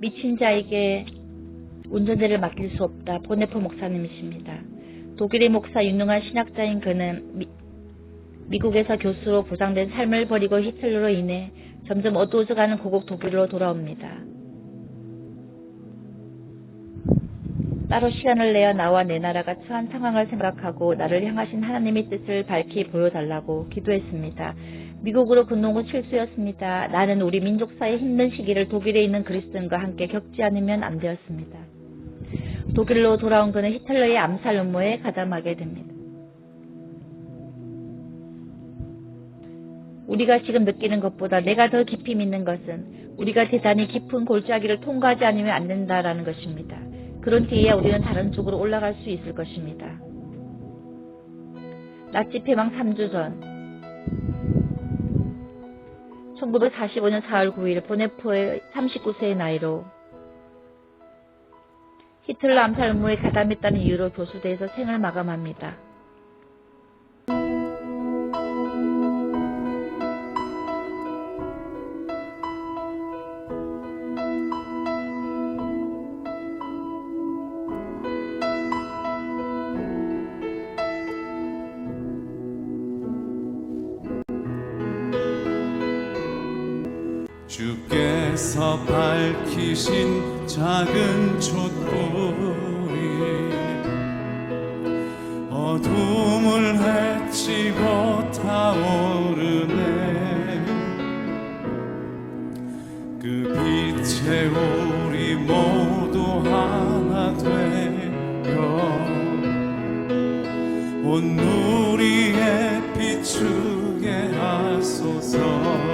미친 자에게 운전대를 맡길 수 없다. 보네포 목사님이십니다. 독일의 목사 유능한 신학자인 그는 미, 미국에서 교수로 보장된 삶을 버리고 히틀러로 인해 점점 어두워져가는 고국 독일로 돌아옵니다. 따로 시간을 내어 나와 내 나라가 처한 상황을 생각하고 나를 향하신 하나님의 뜻을 밝히 보여달라고 기도했습니다. 미국으로 건 실수였습니다. 나는 우리 민족사의 힘든 시기를 독일에 있는 그리스도인과 함께 겪지 않으면 안 되었습니다. 독일로 돌아온 그는 히틀러의 암살 음모에 가담하게 됩니다. 우리가 지금 느끼는 것보다 내가 더 깊이 믿는 것은 우리가 대단히 깊은 골짜기를 통과하지 않으면 안 된다라는 것입니다. 그런 뒤에야 우리는 다른 쪽으로 올라갈 수 있을 것입니다. 나치 패망 3주 전 1945년 4월 9일 보네포의 39세의 나이로 히틀러 암살 음모에 가담했다는 이유로 교수대에서 생을 마감합니다. 주께서 밝히신 작은 촛불이 어둠을 헤치고 타오르네. 그 빛에 우리 모두 하나 되어 온 누리에 비추게 하소서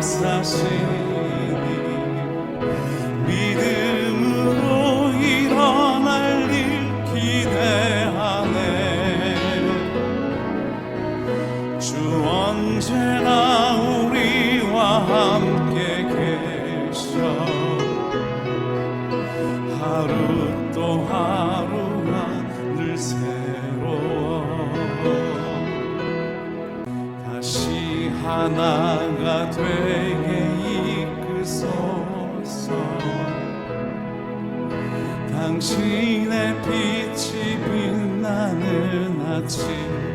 감싸시니 믿음으로 일어날 일 기대하네. 주 언제나 우리와 함께 계셔. 하루 또 하루가 늘 새로워 하나가 되게 이끄소서. 당신의 빛이 빛나는 아침